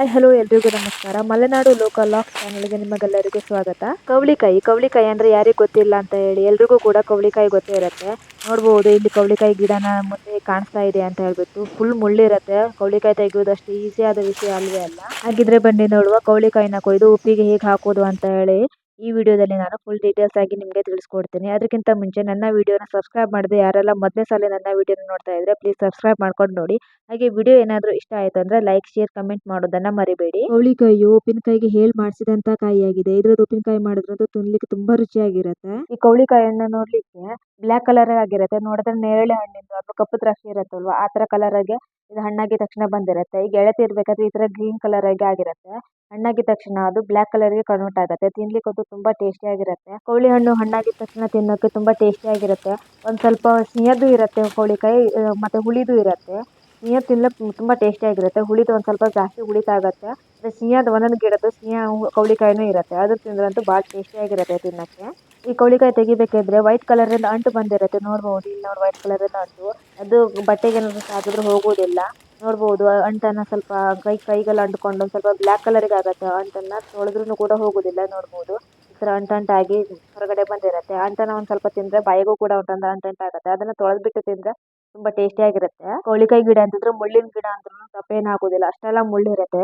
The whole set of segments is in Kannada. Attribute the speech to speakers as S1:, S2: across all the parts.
S1: ಹಾಯ್ ಹಲೋ ಎಲ್ರಿಗೂ ನಮಸ್ಕಾರ. ಮಲೆನಾಡು ಲೋಕಲ್ ಲಾಕ್ ಚಾನಲ್ಗೆ ನಿಮಗೆಲ್ಲರಿಗೂ ಸ್ವಾಗತ. ಕವಳಿಕಾಯಿ ಕವಳಿಕಾಯಿ ಅಂದ್ರೆ ಯಾರಿಗೂ ಗೊತ್ತಿಲ್ಲ ಅಂತ ಹೇಳಿ ಎಲ್ರಿಗೂ ಕೂಡ ಕವಳಿಕಾಯಿ ಗೊತ್ತೇ ಇರುತ್ತೆ. ನೋಡ್ಬೋದು ಇಲ್ಲಿ ಕವಳಿಕಾಯಿ ಗಿಡನ ಮುಂದೆ ಕಾಣಿಸ್ತಾ ಇದೆ ಅಂತ ಹೇಳ್ಬಿಟ್ಟು ಫುಲ್ ಮುಳ್ಳಿರುತ್ತೆ ಕವಳಿಕಾಯಿ ತೆಗೆಯೋದು ಅಷ್ಟು ಈಸಿ ಆದ ವಿಷಯ ಅಲ್ವೇ ಅಲ್ಲ. ಹಾಗಿದ್ರೆ ಬನ್ನಿ ನೋಡುವ ಕವಳಿಕಾಯಿನ ಕೊಯ್ದು ಉಪ್ಪಿಗೆ ಹೇಗೆ ಹಾಕೋದು ಅಂತ ಹೇಳಿ. ಈ ವಿಡಿಯೋದಲ್ಲಿ ನಾನು ಫುಲ್ ಡೀಟೇಲ್ಸ್ ಆಗಿ ನಿಮಗೆ ತಿಳಿಸ್ಕೊಡ್ತೀನಿ. ಅದಕ್ಕಿಂತ ಮುಂಚೆ ನನ್ನ ವಿಡಿಯೋನ ಸಬ್ಸ್ಕ್ರೈಬ್ ಮಾಡದೆ ಯಾರೆಲ್ಲ ಮೊದಲೇ ಸಲ ನನ್ನ ವಿಡಿಯೋನ ನೋಡ್ತಾ ಇದ್ರೆ ಪ್ಲೀಸ್ ಸಬ್ಸ್ಕ್ರೈಬ್ ಮಾಡ್ಕೊಂಡು ನೋಡಿ. ಹಾಗೆ ವಿಡಿಯೋ ಏನಾದರೂ ಇಷ್ಟ ಆಯ್ತು ಅಂದರೆ ಲೈಕ್ ಶೇರ್ ಕಮೆಂಟ್ ಮಾಡೋದನ್ನ ಮರಿಬೇಡಿ. ಕವಳಿಕಾಯಿಯು ಉಪ್ಪಿನಕಾಯಿಗೆ ಹೇಳಿ ಮಾಡಿಸಿದಂತ ಕಾಯಿಯಾಗಿದೆ. ಇದ್ರದ್ದು ಉಪ್ಪಿನಕಾಯಿ ಮಾಡಿದ್ರಂತೂ ತಿನ್ಲಿಕ್ಕೆ ತುಂಬಾ ರುಚಿಯಾಗಿರುತ್ತೆ. ಈ ಕವಳಿಕಾಯಿಯನ್ನ ನೋಡ್ಲಿಕ್ಕೆ ಬ್ಲಾಕ್ ಕಲರ್ ಆಗಿರುತ್ತೆ. ನೋಡಿದ್ರೆ ನೇರಳೆ ಹಣ್ಣಿಂದು ಅಥವಾ ಕಪ್ಪು ದ್ರಾಕ್ಷಿ ಇರುತ್ತಲ್ವ ಆ ತರ ಕಲರ್ ಆಗಿ ಇದು ಹಣ್ಣಾಗಿದ ತಕ್ಷಣ ಬಂದಿರುತ್ತೆ. ಈ ಗೆಳತಿ ಇರಬೇಕಾದ್ರೆ ಈ ಥರ ಗ್ರೀನ್ ಕಲರ್ ಆಗಿ ಆಗಿರುತ್ತೆ. ಹಣ್ಣಾಗಿದ ತಕ್ಷಣ ಅದು ಬ್ಲಾಕ್ ಕಲರ್ಗೆ ಕನ್ವರ್ಟ್ ಆಗುತ್ತೆ. ತಿನ್ಲಿಕ್ಕಂತೂ ತುಂಬಾ ಟೇಸ್ಟಿ ಆಗಿರುತ್ತೆ. ಕೋಳಿ ಹಣ್ಣು ಹಣ್ಣಾಗಿದ ತಕ್ಷಣ ತಿನ್ನೋಕೆ ತುಂಬಾ ಟೇಸ್ಟಿ ಆಗಿರುತ್ತೆ. ಒಂದ್ ಸ್ವಲ್ಪ ಸಿಹಿಯದ್ದು ಇರುತ್ತೆ ಕೋಳಿಕಾಯಿ ಮತ್ತೆ ಹುಳಿದು ಇರುತ್ತೆ. ತಿನ್ಲಿಕ್ಕೆ ತುಂಬಾ ಟೇಸ್ಟಿ ಆಗಿರುತ್ತೆ. ಹುಳಿದು ಒಂದು ಸ್ವಲ್ಪ ಜಾಸ್ತಿ ಹುಳಿತಾಗುತ್ತೆ ಅದೇ ಸಿಹಿಯಾದ ಒಂದೊಂದು ಗಿಡದ್ದು ಸಿಹಿಯ ಕವಳಿಕಾಯಿನೂ ಇರುತ್ತೆ. ಅದು ತಿಂದ್ರಂತೂ ಭಾಳ ಟೇಸ್ಟಿಯಾಗಿರುತ್ತೆ ತಿನ್ನಕ್ಕೆ. ಈ ಕೌಳಿಕಾಯಿ ತೆಗಿಬೇಕಿದ್ರೆ ವೈಟ್ ಕಲರಿಂದ ಅಂಟು ಬಂದಿರುತ್ತೆ. ನೋಡ್ಬೋದು, ಇಲ್ಲಿ ನೋಡಿ ವೈಟ್ ಕಲರಿಂದ ಅಂಟು. ಅದು ಬಟ್ಟೆಗೆ ಏನಾದ್ರು ಸಾಕಿದ್ರು ಹೋಗೋದಿಲ್ಲ. ನೋಡ್ಬೋದು, ಅಂಟನ್ನ ಸ್ವಲ್ಪ ಕೈ ಕೈಗೆಲ್ಲ ಅಂಟ್ಕೊಂಡು ಒಂದ್ ಸ್ವಲ್ಪ ಬ್ಲಾಕ್ ಕಲರಿಗೆ ಆಗತ್ತೆ. ಅಂಟನ್ನ ತೊಳೆದ್ರೂ ಕೂಡ ಹೋಗೋದಿಲ್ಲ ನೋಡ್ಬೋದು. ಈ ಥರ ಅಂಟಂಟಾಗಿ ಹೊರಗಡೆ ಬಂದಿರುತ್ತೆ. ಅಂಟನ್ನ ಒಂದ್ ಸ್ವಲ್ಪ ತಿಂದ್ರೆ ಬಾಯಿಗೂ ಕೂಡ ಒಂದೊಂದು ಅಂಟಂಟಾಗತ್ತೆ. ಅದನ್ನ ತೊಳೆದ್ಬಿಟ್ಟು ತಿಂದ್ರೆ ತುಂಬಾ ಟೇಸ್ಟಿ ಆಗಿರುತ್ತೆ. ಕೋಳಿಕಾಯಿ ಗಿಡ ಅಂತಂದ್ರೆ ಮುಳ್ಳಿನ ಗಿಡ ಅಂದ್ರೂ ತಪ್ಪೇನಾಗೋದಿಲ್ಲ ಅಷ್ಟೆಲ್ಲ ಮುಳ್ಳಿರುತ್ತೆ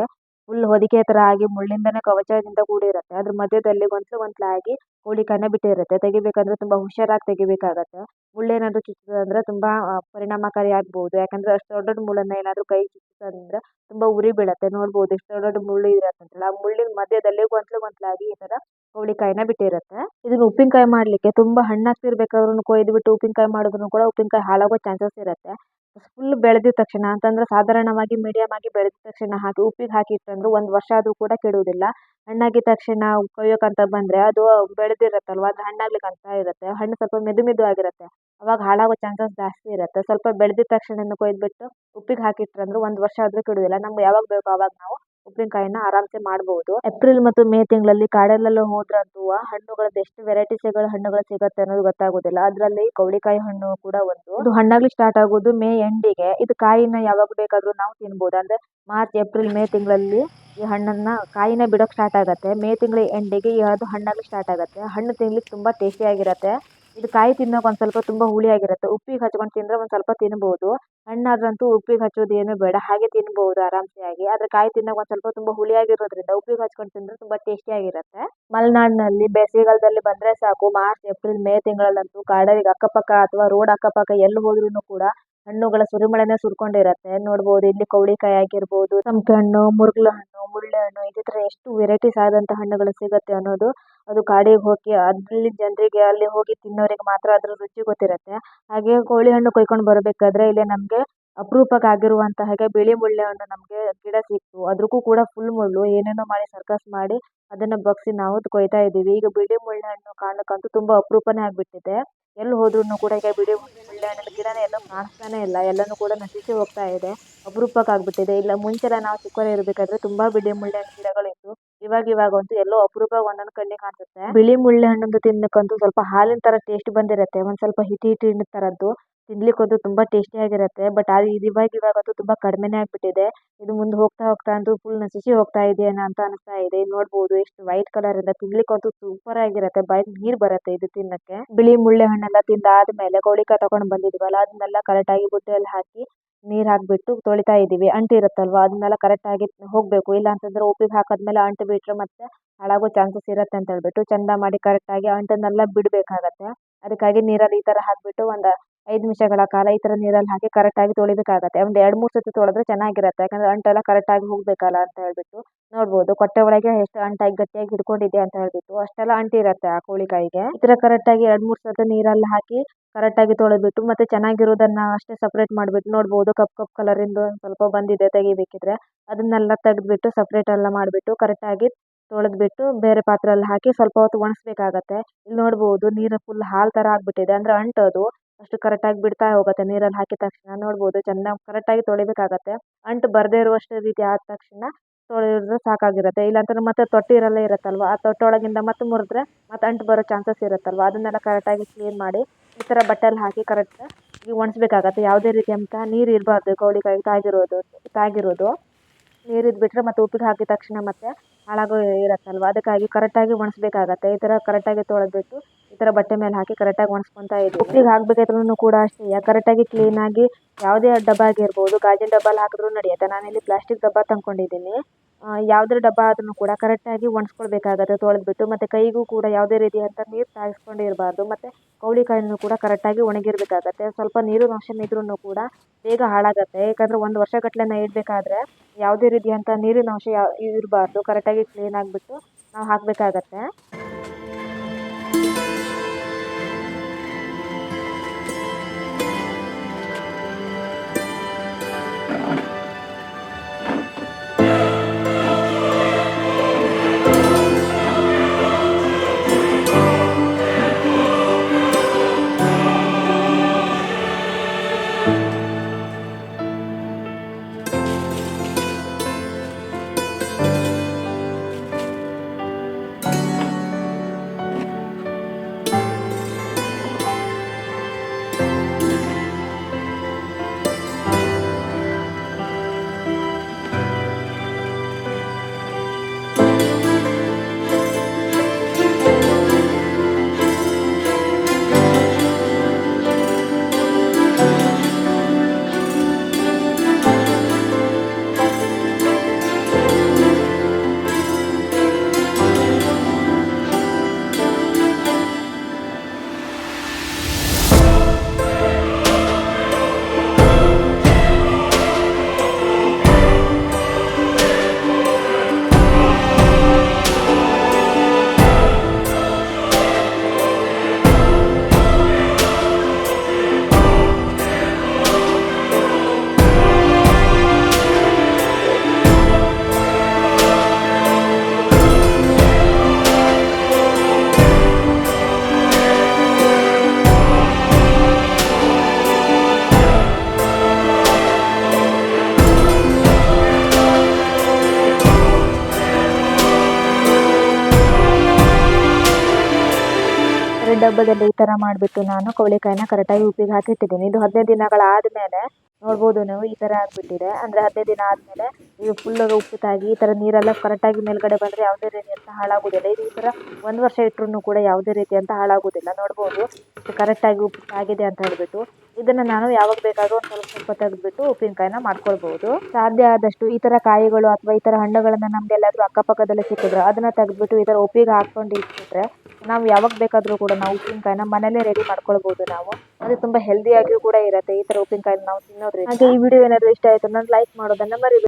S1: ಫುಲ್ ಹೊದಿಕೆ ತರ ಆಗಿ ಮುಳ್ಳಿಂದನೇ ಕವಚದಿಂದ ಕೂಡಿರುತ್ತೆ. ಅದ್ರ ಮಧ್ಯದಲ್ಲಿ ಗೊಂಚಲು ಗೊಂಚಲಾಗಿ ಕೋಳಿಕಾಯಿನ ಬಿಟ್ಟಿರುತ್ತೆ. ತೆಗಿಬೇಕಂದ್ರೆ ತುಂಬಾ ಹುಷಾರಾಗಿ ತೆಗಿಬೇಕಾಗತ್ತೆ. ಮುಳ್ಳೇನಾದ್ರೂ ಅಂದ್ರೆ ತುಂಬಾ ಪರಿಣಾಮಕಾರಿ ಆಗ್ಬಹುದು ಯಾಕಂದ್ರೆ ಅಷ್ಟು ದೊಡ್ಡ ದೊಡ್ಡ ಮುಳ್ಳನ್ನ ಏನಾದ್ರೂ ಕೈ ಚುಚ್ಚಿತಂದ್ರೆ ತುಂಬಾ ಉರಿ ಬೀಳುತ್ತೆ. ನೋಡಬಹುದು ಎಷ್ಟು ದೊಡ್ಡ ದೊಡ್ಡ ಮುಳ್ಳು ಇರತ್ತಂತಲ್ಲ. ಆ ಮುಳ್ಳಿನ ಮಧ್ಯದಲ್ಲಿ ಗೊಂಚಲು ಒಂದ್ಲಾಗಿ ಈ ತರ ಕವಳಿಕಾಯಿನ ಬಿಟ್ಟಿರುತ್ತೆ. ಇದನ್ನ ಉಪ್ಪಿನಕಾಯಿ ಮಾಡ್ಲಿಕ್ಕೆ ತುಂಬಾ ಹಣ್ಣಾಗ್ತಿರ್ಬೇಕಾದ್ರೂ ಕೊಯ್ದು ಬಿಟ್ಟು ಉಪ್ಪಿನಕಾಯಿ ಮಾಡಿದ್ರು ಕೂಡ ಉಪ್ಪಿನಕಾಯಿ ಹಾಳಾಗೋ ಚಾನ್ಸಸ್ ಇರುತ್ತೆ. ಫುಲ್ ಬೆಳೆದಿದ ತಕ್ಷಣ ಅಂತಂದ್ರೆ ಸಾಧಾರಣವಾಗಿ ಮೀಡಿಯಂ ಆಗಿ ಬೆಳೆದ ತಕ್ಷಣ ಹಾಕಿ ಉಪ್ಪಿಗೆ ಹಾಕಿ ಇಟ್ಟಂದ್ರೆ ಒಂದು ವರ್ಷ ಆದ್ರೂ ಕೂಡ ಕೆಡುವುದಿಲ್ಲ. ಹಣ್ಣಾಗಿದ ತಕ್ಷಣ ಕೊಯ್ಯೋಕಂತ ಬಂದ್ರೆ ಅದು ಬೆಳೆದಿರುತ್ತಲ್ವ ಅದು ಹಣ್ಣಾಗ್ಲಿಕ್ಕೆ ಅಂತ ಇರುತ್ತೆ. ಹಣ್ಣು ಸ್ವಲ್ಪ ಮೆದು ಮೆದು ಆಗಿರುತ್ತೆ. ಅವಾಗ ಹಾಳಾಗೋ ಚಾನ್ಸಸ್ ಜಾಸ್ತಿ ಇರುತ್ತೆ. ಸ್ವಲ್ಪ ಬೆಳೆದಿದ ತಕ್ಷಣ ಕೊಯ್ದ್ಬಿಟ್ಟು ಉಪ್ಪಿಗೆ ಹಾಕಿಟ್ರಂದ್ರೆ ಒಂದು ವರ್ಷ ಆದ್ರೂ ಕೆಡುವುದಿಲ್ಲ. ನಮ್ಗೆ ಯಾವಾಗ ಬೇಕೋ ಅವಾಗ ನಾವು ಉಪ್ಪಿನಕಾಯಿನ ಆರಾಮ್ಸೆ ಮಾಡಬಹುದು ಏಪ್ರಿಲ್ ಮತ್ತು ಮೇ ತಿಂಗಳಲ್ಲಿ ಕಾಡಲ್ಲೆಲ್ಲ ಹೋದ್ರಂತೂ ಹಣ್ಣುಗಳದ್ದು ಎಷ್ಟು ವೆರೈಟೀಸ್ಗಳ ಹಣ್ಣುಗಳು ಸಿಗುತ್ತೆ ಅನ್ನೋದು ಗೊತ್ತಾಗೋದಿಲ್ಲ. ಅದರಲ್ಲಿ ಕವಳಿಕಾಯಿ ಹಣ್ಣು ಕೂಡ ಒಂದು. ಇದು ಹಣ್ಣಾಗ್ಲಿ ಸ್ಟಾರ್ಟ್ ಆಗೋದು ಮೇ ಎಂಡಿಗೆ. ಇದು ಕಾಯಿನ ಯಾವಾಗ ಬೇಕಾದ್ರೂ ನಾವು ತಿನ್ಬೋದು. ಅಂದ್ರೆ ಮಾರ್ಚ್, ಏಪ್ರಿಲ್, ಮೇ ತಿಂಗಳಲ್ಲಿ ಈ ಹಣ್ಣನ್ನ ಕಾಯಿನ ಬಿಡೋಕ್ ಸ್ಟಾರ್ಟ್ ಆಗುತ್ತೆ. ಮೇ ತಿಂಗಳ ಎಂಡಿಗೆ ಅದು ಹಣ್ಣಾಗ್ಲಿ ಸ್ಟಾರ್ಟ್ ಆಗುತ್ತೆ. ಹಣ್ಣು ತಿನ್ಲಿಕ್ಕೆ ತುಂಬಾ ಟೇಸ್ಟಿ ಆಗಿರುತ್ತೆ. ಇದು ಕಾಯಿ ತಿನ್ನೋಕೆ ಒಂದು ಸ್ವಲ್ಪ ತುಂಬಾ ಹುಳಿ ಆಗಿರುತ್ತೆ. ಉಪ್ಪಿಗೆ ಹಚ್ಕೊಂಡು ತಿಂದ್ರೆ ಒಂದು ಸ್ವಲ್ಪ ತಿನ್ಬಹುದು ಹಣ್ಣಾದ್ರಂತೂ ಉಪ್ಪಿಗೆ ಹಚ್ಚೋದು ಏನು ಬೇಡ. ಹಾಗೆ ತಿನ್ಬಹುದು ಆರಾಮ್ಸೆ ಆಗಿ ಆದ್ರೆ ಕಾಯಿ ತಿನ್ನೋಕೆ ಒಂದು ಸ್ವಲ್ಪ ತುಂಬಾ ಹುಳಿಯಾಗಿರೋದ್ರಿಂದ ಉಪ್ಪಿಗೆ ಹಚ್ಕೊಂಡು ತಿಂದ್ರೆ ತುಂಬಾ ಟೇಸ್ಟಿ ಆಗಿರುತ್ತೆ. ಮಲೆನಾಡಿನಲ್ಲಿ ಬೇಸಿಗೆಗಾಲದಲ್ಲಿ ಬಂದ್ರೆ ಸಾಕು. ಮಾರ್ಚ್, ಏಪ್ರಿಲ್, ಮೇ ತಿಂಗಳಲ್ಲಂತೂ ಕಾಡಲ್ಲಿ ಅಕ್ಕಪಕ್ಕ ಅಥವಾ ರೋಡ್ ಅಕ್ಕಪಕ್ಕ ಎಲ್ಲಿ ಹೋದ್ರೂ ಕೂಡ ಹಣ್ಣುಗಳ ಸುರಿಮಳೆನೇ ಸುರ್ಕೊಂಡಿರತ್ತೆ. ನೋಡ್ಬೋದು ಇಲ್ಲಿ ಕೌಳಿಕಾಯಿ ಆಗಿರ್ಬೋದು ಸಂಪೆ ಹಣ್ಣು ಮುರುಗ್ಲು ಹಣ್ಣು ಮುಳ್ಳೆ ಹಣ್ಣು ಇದೇ ತರ ಎಷ್ಟು ವೆರೈಟೀಸ್ ಆದಂತ ಹಣ್ಣುಗಳು ಸಿಗುತ್ತೆ ಅನ್ನೋದು ಅದು ಕಾಡಿಗೆ ಹೋಗಿ ಅಲ್ಲಿ ಜನರಿಗೆ ಅಲ್ಲಿ ಹೋಗಿ ತಿನ್ನೋರಿಗೆ ಮಾತ್ರ ಅದ್ರ ರುಚಿ ಗೊತ್ತಿರುತ್ತೆ. ಹಾಗೆ ಕೋಳಿ ಹಣ್ಣು ಕೊಯ್ಕೊಂಡು ಬರಬೇಕಾದ್ರೆ ಇಲ್ಲಿ ನಮಗೆ ಅಪರೂಪಕ್ಕೆ ಆಗಿರುವಂತಹ ಹಾಗೆ ಬಿಳಿ ಮುಳ್ಳೆ ಹಣ್ಣು ನಮಗೆ ಗಿಡ ಸಿಕ್ತು. ಅದಕ್ಕೂ ಕೂಡ ಫುಲ್ ಮುಳ್ಳು. ಏನೇನೋ ಮಾಡಿ ಸರ್ಕಸ್ ಮಾಡಿ ಅದನ್ನ ಬಗ್ಗಿಸಿ ನಾವು ಕೊಯ್ತಾ ಇದ್ದೀವಿ. ಈಗ ಬಿಳಿ ಮುಳ್ಳೆ ಹಣ್ಣು ಕಾಣಕ್ಕಂತೂ ತುಂಬಾ ಅಪರೂಪನೇ ಆಗ್ಬಿಟ್ಟಿದೆ. ಎಲ್ಲಿ ಹೋದ್ರೂ ಕೂಡ ಈಗ ಬಿಳಿ ಮುಳ್ಳೆ ಹಣ್ಣಿನ ಗಿಡನೇ ಎಲ್ಲ ಕಾಣಿಸ್ತಾನೆ ಇಲ್ಲ. ಎಲ್ಲನೂ ಕೂಡ ನಶಿಸಿ ಹೋಗ್ತಾ ಇದೆ. ಅಪರೂಪಕ್ಕೆ ಆಗಿಬಿಟ್ಟಿದೆ ಇಲ್ಲ ಮುಂಚೆಲ್ಲ ನಾವು ಚಿಕ್ಕವರೇ ಇರಬೇಕಾದ್ರೆ ತುಂಬಾ ಬಿಳಿ ಮುಳ್ಳೆ ಹಣ್ಣು ಗಿಡಗಳಿತ್ತು. ಇವಾಗ ಇವಾಗ ಅಂತೂ ಎಲ್ಲೋ ಅಪರೂಪ ಒಂದೊಂದು ಕಣ್ಣಿಗೆ ಕಾಣಿಸುತ್ತೆ. ಬಿಳಿ ಮುಳ್ಳೆ ಹಣ್ಣಂದು ತಿನ್ನಕ್ಕಂತೂ ಸ್ವಲ್ಪ ಹಾಲಿನ ತರ ಟೇಸ್ಟ್ ಬಂದಿರುತ್ತೆ. ಒಂದ್ ಸ್ವಲ್ಪ ಹಿಟಿ ಹಿಟಿ ತರದ್ದು ತಿನ್ಲಿಕ್ಕಂತೂ ತುಂಬಾ ಟೇಸ್ಟಿ ಆಗಿರುತ್ತೆ. ಬಟ್ ಆದ್ರೆ ಇದು ಇವಾಗ ಇವಾಗಂತೂ ತುಂಬಾ ಕಡಿಮೆನೇ ಆಗ್ಬಿಟ್ಟಿದೆ. ಇದು ಮುಂದೆ ಹೋಗ್ತಾ ಹೋಗ್ತಾ ಅಂತೂ ಫುಲ್ ನಸಿಸಿ ಹೋಗ್ತಾ ಇದೆ ಅಂತ ಅನಿಸ್ತಾ ಇದೆ. ನೋಡಬಹುದು ಎಷ್ಟು ವೈಟ್ ಕಲರಿಂದ ತಿನ್ಲಿಕ್ಕಂತೂ ಸೂಪರ್ ಆಗಿರುತ್ತೆ. ಬಾಯಿಗೆ ನೀರ್ ಬರುತ್ತೆ ಇದು ತಿನ್ನಕ್ಕೆ. ಬಿಳಿ ಮುಳ್ಳೆ ಹಣ್ಣೆಲ್ಲ ತಿಂದಾದ್ಮೇಲೆ ಗೋಳಿಕಾಯಿ ತಗೊಂಡ್ ಬಂದಿದ್ವಲ್ಲ, ಅದನ್ನೆಲ್ಲ ಕರೆಕ್ಟ್ ಆಗಿ ಬುಟ್ಟಿಯಲ್ಲಿ ಹಾಕಿ ನೀರ್ ಹಾಕಿಬಿಟ್ಟು ತೊಳಿತಾ ಇದ್ದೀವಿ. ಅಂಟು ಇರುತ್ತಲ್ವಾ? ಅದನ್ನೆಲ್ಲ ಕರೆಕ್ಟಾಗಿ ಹೋಗಬೇಕು. ಇಲ್ಲ ಅಂತಂದ್ರೆ ಉಪ್ಪಿಗೆ ಹಾಕಿದ್ಮೇಲೆ ಅಂಟು ಬಿಟ್ಟರೆ ಮತ್ತೆ ಹಾಳಾಗೋ ಚಾನ್ಸಸ್ ಇರುತ್ತೆ ಅಂತ ಹೇಳ್ಬಿಟ್ಟು ಚಂದ ಮಾಡಿ ಕರೆಕ್ಟಾಗಿ ಅಂಟನ್ನೆಲ್ಲ ಬಿಡಬೇಕಾಗತ್ತೆ. ಅದಕ್ಕಾಗಿ ನೀರಲ್ಲಿ ಈ ಥರ ಹಾಕಿಬಿಟ್ಟು ಒಂದು ಐದು ನಿಮಿಷಗಳ ಕಾಲ ಈ ಥರ ನೀರಲ್ಲಿ ಹಾಕಿ ಕರೆಕ್ಟಾಗಿ ತೊಳಿಬೇಕಾಗತ್ತೆ. ಒಂದ್ ಎರಡ್ ಮೂರ್ ಸತಿ ತೊಳೆದ್ರೆ ಚೆನ್ನಾಗಿರುತ್ತೆ. ಯಾಕಂದ್ರೆ ಅಂಟೆಲ್ಲ ಕರೆಕ್ಟಾಗಿ ಹೋಗಬೇಕಲ್ಲ ಅಂತ ಹೇಳ್ಬಿಟ್ಟು ನೋಡ್ಬೋದು. ಕೊಟ್ಟೆ ಒಳಗೆ ಎಷ್ಟು ಅಂಟಾಗಿ ಗಟ್ಟಿಯಾಗಿ ಹಿಡ್ಕೊಂಡಿದೆ ಅಂತ ಹೇಳ್ಬಿಟ್ಟು ಅಷ್ಟೆಲ್ಲ ಅಂಟಿರುತ್ತೆ ಆ ಕೋಳಿಕಾಯಿಗೆ ಈ ಥರ ಕರೆಕ್ಟಾಗಿ ಎರಡು ಮೂರು ಸತಿ ನೀರಲ್ಲಿ ಹಾಕಿ ಕರೆಕ್ಟ್ ಆಗಿ ತೊಳೆದ್ಬಿಟ್ಟು ಮತ್ತೆ ಚೆನ್ನಾಗಿರೋದನ್ನ ಅಷ್ಟೇ ಸಪ್ರೇಟ್ ಮಾಡ್ಬಿಟ್ಟು ನೋಡ್ಬೋದು ಕಪ್ ಕಪ್ ಕಲರಿಂದು ಸ್ವಲ್ಪ ಬಂದಿದೆ ತೆಗಿಬೇಕಿದ್ರೆ. ಅದನ್ನೆಲ್ಲ ತೆಗೆದ್ಬಿಟ್ಟು ಸಪರೇಟ್ ಎಲ್ಲ ಮಾಡ್ಬಿಟ್ಟು ಕರೆಕ್ಟಾಗಿ ತೊಳೆದ್ಬಿಟ್ಟು ಬೇರೆ ಪಾತ್ರೆಯಲ್ಲಿ ಹಾಕಿ ಸ್ವಲ್ಪ ಹೊತ್ತು ಒಣಗಿಸ್ಬೇಕಾಗತ್ತೆ ಇಲ್ಲಿ ನೋಡ್ಬೋದು ನೀರು ಫುಲ್ ಹಾಲ್ ಥರ ಆಗಿಬಿಟ್ಟಿದೆ. ಅಂದ್ರೆ ಅಂಟೋದು ಅಷ್ಟು ಕರೆಕ್ಟಾಗಿ ಬಿಡ್ತಾ ಹೋಗುತ್ತೆ ನೀರಲ್ಲಿ ಹಾಕಿದ ತಕ್ಷಣ. ನೋಡ್ಬೋದು ಚೆನ್ನಾಗಿ ಕರೆಕ್ಟಾಗಿ ತೊಳಿಬೇಕಾಗತ್ತೆ. ಅಂಟು ಬರದೇ ಇರುವಷ್ಟು ರೀತಿ ಆದ ತಕ್ಷಣ ತೊಳೆದ್ರೆ ಸಾಕಾಗಿರುತ್ತೆ. ಇಲ್ಲಾಂತಂದ್ರೆ ಮತ್ತೆ ತೊಟ್ಟಿರಲ್ಲೇ ಇರುತ್ತಲ್ವಾ? ಆ ತೊಟ್ಟೊಳಗಿಂದ ಮತ್ತೆ ಮುರಿದ್ರೆ ಮತ್ತೆ ಅಂಟು ಬರೋ ಚಾನ್ಸಸ್ ಇರುತ್ತಲ್ವಾ? ಅದನ್ನೆಲ್ಲ ಕರೆಕ್ಟಾಗಿ ಕ್ಲೀನ್ ಮಾಡಿ ಈ ಥರ ಬಟ್ಟೆಯಲ್ಲಿ ಹಾಕಿ ಕರೆಕ್ಟ್ ಒಣಸ್ಬೇಕಾಗತ್ತೆ. ಯಾವುದೇ ರೀತಿಯಂಥ ನೀರು ಇರಬಾರ್ದು ಕೋಳಿಕಾಯಿ ತಾಗಿರೋದು ತಾಗಿರೋದು ನೀರು ಇದ್ಬಿಟ್ರೆ ಮತ್ತು ಉಪ್ಪಿಗೆ ಹಾಕಿದ ತಕ್ಷಣ ಮತ್ತೆ ಹಾಳಾಗೋ ಇರತ್ತಲ್ವ? ಅದಕ್ಕಾಗಿ ಕರೆಕ್ಟಾಗಿ ಒಣಸ್ಬೇಕಾಗತ್ತೆ. ಈ ಥರ ಕರೆಕ್ಟಾಗಿ ತೊಳೆದ್ಬಿಟ್ಟು ಈ ಥರ ಬಟ್ಟೆ ಮೇಲೆ ಹಾಕಿ ಕರೆಕ್ಟಾಗಿ ಒಣಸ್ಕೊತಾ ಇದ್ದೀವಿ ಉಪ್ಪಿಗೆ ಹಾಕಬೇಕಾದ್ರೂ ಕೂಡ ಅಷ್ಟೇ. ಕರೆಕ್ಟಾಗಿ ಕ್ಲೀನಾಗಿ ಯಾವುದೇ ಡಬ್ಬ ಆಗಿರ್ಬೋದು, ಗಾಜಿನ ಡಬ್ಬಲ್ಲಿ ಹಾಕಿದ್ರೂ ನಡೆಯುತ್ತೆ. ನಾನಿಲ್ಲಿ ಪ್ಲಾಸ್ಟಿಕ್ ಡಬ್ಬ ತಂದ್ಕೊಂಡಿದ್ದೀನಿ. ಯಾವುದೇ ಡಬ್ಬ ಆದ್ರೂ ಕೂಡ ಕರೆಕ್ಟಾಗಿ ಒಣಸ್ಕೊಳ್ಬೇಕಾಗತ್ತೆ, ತೊಳೆದ್ಬಿಟ್ಟು, ಮತ್ತು ಕೈಗೂ ಕೂಡ ಯಾವುದೇ ರೀತಿಯಾದಂಥ ನೀರು ತಾಗಿಸ್ಕೊಂಡಿರಬಾರ್ದು ಮತ್ತು ಕೌಳಿಕಾಯಿನೂ ಕೂಡ ಕರೆಕ್ಟಾಗಿ ಒಣಗಿರಬೇಕಾಗತ್ತೆ, ಸ್ವಲ್ಪ ನೀರಿನ ಅಂಶ ಇದ್ರೂ ಕೂಡ ಬೇಗ ಹಾಳಾಗತ್ತೆ, ಯಾಕಂದರೆ ಒಂದು ವರ್ಷಗಟ್ಟಲೆ ಇಡಬೇಕಾದ್ರೆ ಯಾವುದೇ ರೀತಿಯಂಥ ನೀರಿನ ಅಂಶ ಇರಬಾರ್ದು ಕರೆಕ್ಟಾಗಿ ಕ್ಲೀನ್ ಆಗಿಬಿಟ್ಟು ನಾವು ಹಾಕಬೇಕಾಗತ್ತೆ. ಡಬ್ಬದಲ್ಲಿ ಈ ತರ ಮಾಡ್ಬಿಟ್ಟು ನಾನು ಕವಳಿಕಾಯಿನ ಕರೆಕ್ಟಾಗಿ ಉಪ್ಪಿಗೆ ಹಾಕಿ ಇಟ್ಟಿದ್ದೀನಿ ಇದು ಹದಿನೈದು ದಿನಗಳಾದಮೇಲೆ ನೋಡ್ಬೋದು ನೀವು, ಈ ತರ ಆಗ್ಬಿಟ್ಟಿದೆ. ಅಂದ್ರೆ ಹದಿನೈದು ದಿನ ಆದ್ಮೇಲೆ ಇದು ಫುಲ್ ಉಪ್ಪು ತಾಗಿ ಈ ತರ ನೀರೆಲ್ಲ ಕರೆಕ್ಟಾಗಿ ಮೇಲ್ಗಡೆ ಬಂದ್ರೆ ಯಾವುದೇ ರೀತಿಯಂಥ ಹಾಳಾಗೋದಿಲ್ಲ. ಇದು ಈ ತರ ಒಂದು ವರ್ಷ ಇಟ್ಟರು ಕೂಡ ಯಾವುದೇ ರೀತಿ ಅಂತ ಹಾಳಾಗೋದಿಲ್ಲ. ನೋಡ್ಬೋದು ಕರೆಕ್ಟ್ ಕರೆಕ್ಟಾಗಿ ಉಪ್ಪು ತಾಗಿದೆ ಅಂತ ಹೇಳ್ಬಿಟ್ಟು. ಇದನ್ನ ನಾನು ಯಾವಾಗ ಬೇಕಾದ್ರೂ ಒಂದು ಸ್ವಲ್ಪ ಸ್ವಲ್ಪ ತೆಗೆದ್ಬಿಟ್ಟು ಉಪ್ಪಿನಕಾಯಿನ ಮಾಡ್ಕೊಳ್ಬಹುದು ಸಾಧ್ಯ ಆದಷ್ಟು ಈ ತರ ಕಾಯಿಗಳು ಅಥವಾ ಈ ಥರ ಹಣ್ಣುಗಳನ್ನು ನಮ್ಗೆಲ್ಲಾದರೂ ಅಕ್ಕಪಕ್ಕದಲ್ಲಿ ಸಿಕ್ಕಿದ್ರೆ ಅದನ್ನ ತೆಗೆದ್ಬಿಟ್ಟು ಈ ತರ ಉಪ್ಪಿಗೆ ಹಾಕೊಂಡು ಇಟ್ಬಿಟ್ರೆ ನಾವು ಯಾವಾಗ ಬೇಕಾದರೂ ಕೂಡ ನಾವು ಉಪ್ಪಿನಕಾಯಿನ ಮನೇಲೆ ರೆಡಿ ಮಾಡ್ಕೊಳ್ಬಹುದು ನಾವು. ಅದು ಹೆಲ್ದಿ ಹೆಲ್ದಿಯಾಗಿಯೂ ಕೂಡ ಇರುತ್ತೆ. ಈ ತರ ಉಪ್ಪಿನಕಾಯಿನ ನಾವು ತಿನ್ನೋದ್ರಿಂದ ಹಾಗೆ ಈ ವಿಡಿಯೋ ಏನಾದ್ರು ಇಷ್ಟ ಆಯ್ತು ಅಂದ್ರೆ ಲೈಕ್ ಮಾಡೋದನ್ನ ಮರಿಬೇಡಿ.